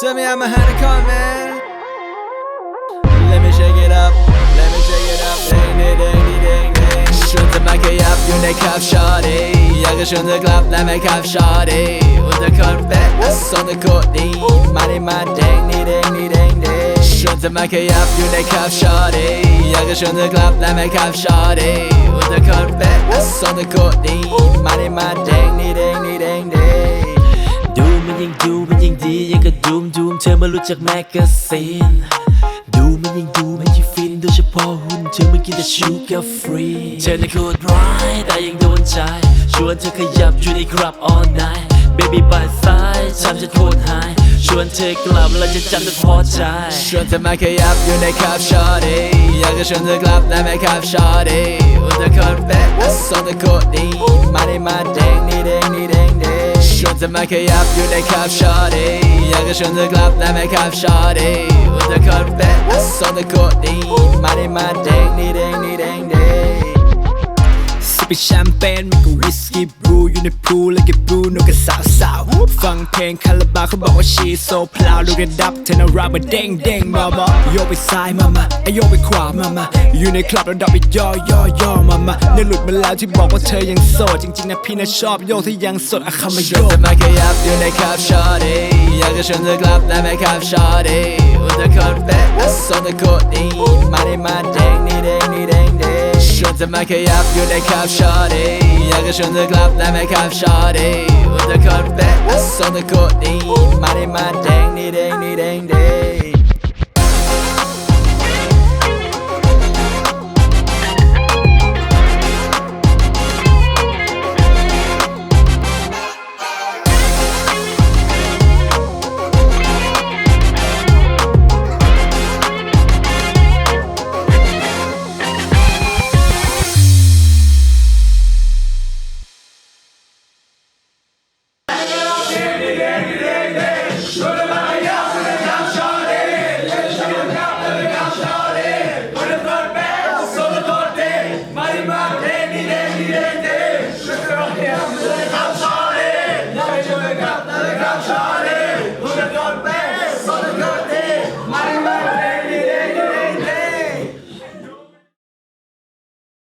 to me, I'm a honeycomb man. Let me shake it up, let me shake it up. Ding, ding, ding, ding, ding. Schritte Make up, you ne kauf, shawty. Jahre schon der Club, let me kauf, shawty. Und der Kornbett ist so. Money, man, ding, ding, ding, ding, ding. Schritte Make up, you ne kauf, shawty. Jahre schon let me kauf, shawty. Und der Kornbett ist so eine Courtney. Money, man, ding, ding. มเธอมารู้จักแมกกาซีนดูมันยิ่งดูมันยิ่งฟินโดยเฉพาะหุ่นเธอมันกินแต่ชูการ์ฟรี เธอในโคตรร้ายแต่ยังโดนใจ ชวนเธอขยับอยู่ในครับ all night baby บายซ้ายทำฉันโคตรหาย ชวนเธอกลับแล้วจะจำเธอพอใจชวนเธอมาขยับอยู่ในครับชอดี้อยากจะชวนเธอกลับและไม่คับชอดี้อุตคอนเบสโซนโคตรดีมาได้มาเด้งนี่เด้งนี่เด้ง Kötü makyap yüle kafşari Yakışını klapleme kafşari Uda körpe asonu kodi Mari man deng ni deng ni deng deng ไม่คับชอดี้อุตคอนเบสโซนโคดีมาได้มาเด้งนี่เด้งนี่เด้งเด้งสิบแชมเปญมันก็วิสกี้บรูอยู่ในพูลแล้วก็บรูนกับสาวสาวฟังเพลงคาราบาเขาบอกว่าชีโซพลาวลูกกระดับเทนราบมาเด้งเด้งมามาโยไปซ้ายมามาไอโยไปขวามามาอยู่ในคลับแล้วดับไปย่อย่อย่อมามาเนี่ยหลุดมาแล้วที่บอกว่าเธอยังโสดจริงๆนะพี่นะชอบโยกที่ยังสดอะคำมาโยวนกมาขยับอยู่ในคับชอดี้อยากจะชวนเธอกลับและไม่คับชอดี้อุตคอนเบสโซนโคดีมาได้มาเด้งนี่เด้งนี่เด้งเด้ง Sırtıma kıyaf güle kavşari Yakışını klap deme kavşari Uda korkbe asonu kutni Mari man deng ni deng ni deng deng